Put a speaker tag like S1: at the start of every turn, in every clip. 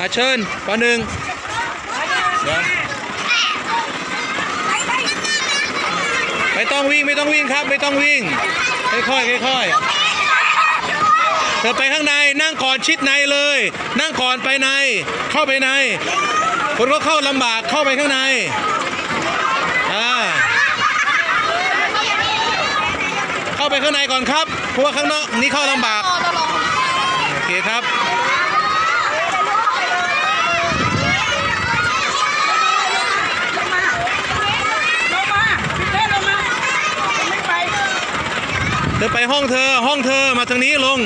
S1: อาเชิญปหนึ่งเดี๋ยวไม่ต้องวิ่งไม่ต้องวิ่งครับ ไม่ต้องวิ่ง ค่อยๆค่อยๆเธอไปข้างในนั่งก่อนชิดในเลย นั่งก่อนไปใน เข้าไปใน คนก็เข้าลำบากเข้าไปข้างในอ่าเข้าไปข้างในก่อนครับเพราะว่าข้างนอกนี่เข้าลำบากโอเคครับ
S2: ลงมาพี่เต้ลงมาไม่ไป
S1: เธอไปห้องเธอห้องเธอมาทางนี้ลง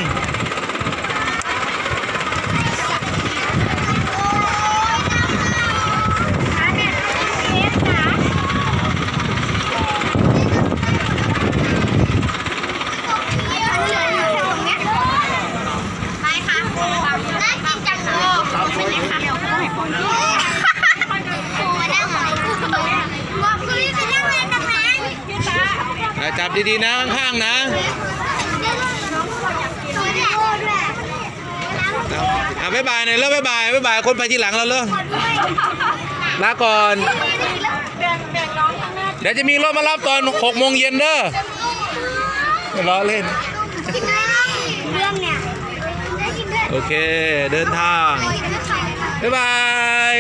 S3: ไปค่ะน่ากินจังเลยเป็นไงคะโอ้ได้ไหมบอกคือจะนั่งเล่นตรงนั้น
S1: อะจับดีๆนะข้างๆนะอะบ๊ายบายหน่อยแล้วบ๊ายบายบ๊ายบายคนไปทีหลังเราเลยลาก่อน เดี๋ยวจะมีรถมารับตอน6โมงเย็นเด้อล้อเล่น
S3: เรื่องเนี่ย
S1: โอเค เดินทาง บ๊ายบาย